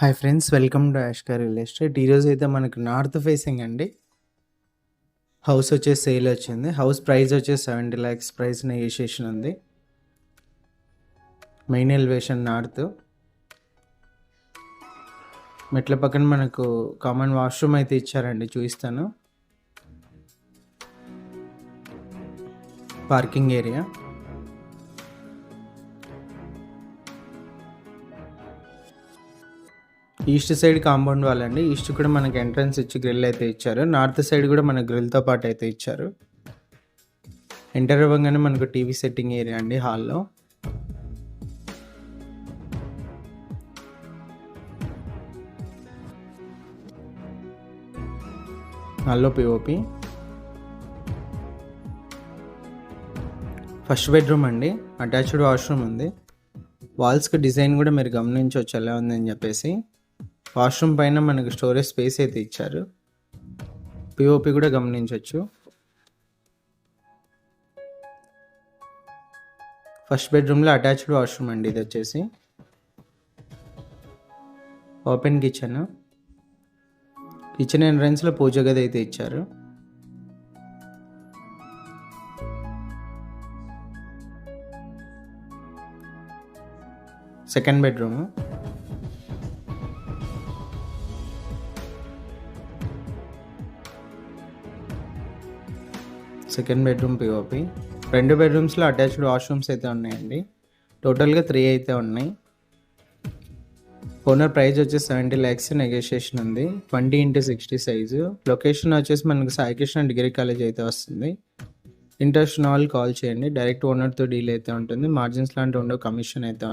Hi friends welcome to Ashkar real estate ఈరోజు అయితే మనకు నార్త్ ఫేసింగ్ అండి. హౌస్ వచ్చేసి సేల్ వచ్చింది. హౌస్ ప్రైస్ వచ్చేసి సెవెంటీ ల్యాక్స్ ప్రైస్ నెగోషియేషన్ ఉంది. మెయిన్ ఎలివేషన్ నార్త్ మెట్ల పక్కన మనకు కామన్ వాష్రూమ్ అయితే ఇచ్చారండి చూపిస్తాను. Parking area east side compound వాళ్ళండి ఈస్ట్ కూడా మనకి ఎంట్రన్స్ ఇచ్చి గ్రిల్ అయితే ఇచ్చారు. నార్త్ సైడ్ కూడా మన గ్రిల్తో పాటు అయితే ఇచ్చారు. ఎంటర్ అవ్వగానే మనకు టీవీ సెట్టింగ్ ఏరియా అండి హాల్లో. హాల్లో పిఓపి ఫస్ట్ బెడ్రూమ్ అండి. అటాచ్డ్ వాష్రూమ్ ఉంది. వాల్స్కి డిజైన్ కూడా మీరు గమనించవచ్చు ఎలా ఉందని చెప్పేసి. వాష్రూమ్ పైన మనకు స్టోరేజ్ స్పేస్ అయితే ఇచ్చారు. పిఓపి కూడా గమనించవచ్చు ఫస్ట్ బెడ్రూమ్లో అటాచ్డ్ వాష్రూమ్ అండి ఇది వచ్చేసి. ఓపెన్ కిచెన్ కిచెన్ ఎంట్రన్స్లో పూజ గది అయితే ఇచ్చారు. Second bedroom second bedroom POP రెండు బెడ్రూమ్స్లో అటాచ్డ్ వాష్రూమ్స్ అయితే ఉన్నాయండి. టోటల్గా త్రీ అయితే ఉన్నాయి. ఓనర్ ప్రైస్ వచ్చేసి సెవెంటీ ల్యాక్స్ నెగోషియేషన్ ఉంది. Twenty into sixty size. Location వచ్చేసి మనకు సాయికృష్ణ డిగ్రీ కాలేజ్ అయితే వస్తుంది. ఇంట్రెస్ట్ ఉన్న వాళ్ళు కాల్ చేయండి. డైరెక్ట్ ఓనర్తో డీల్ అయితే ఉంటుంది. మార్జిన్స్ లాంటి ఉండవు కమిషన్ అయితే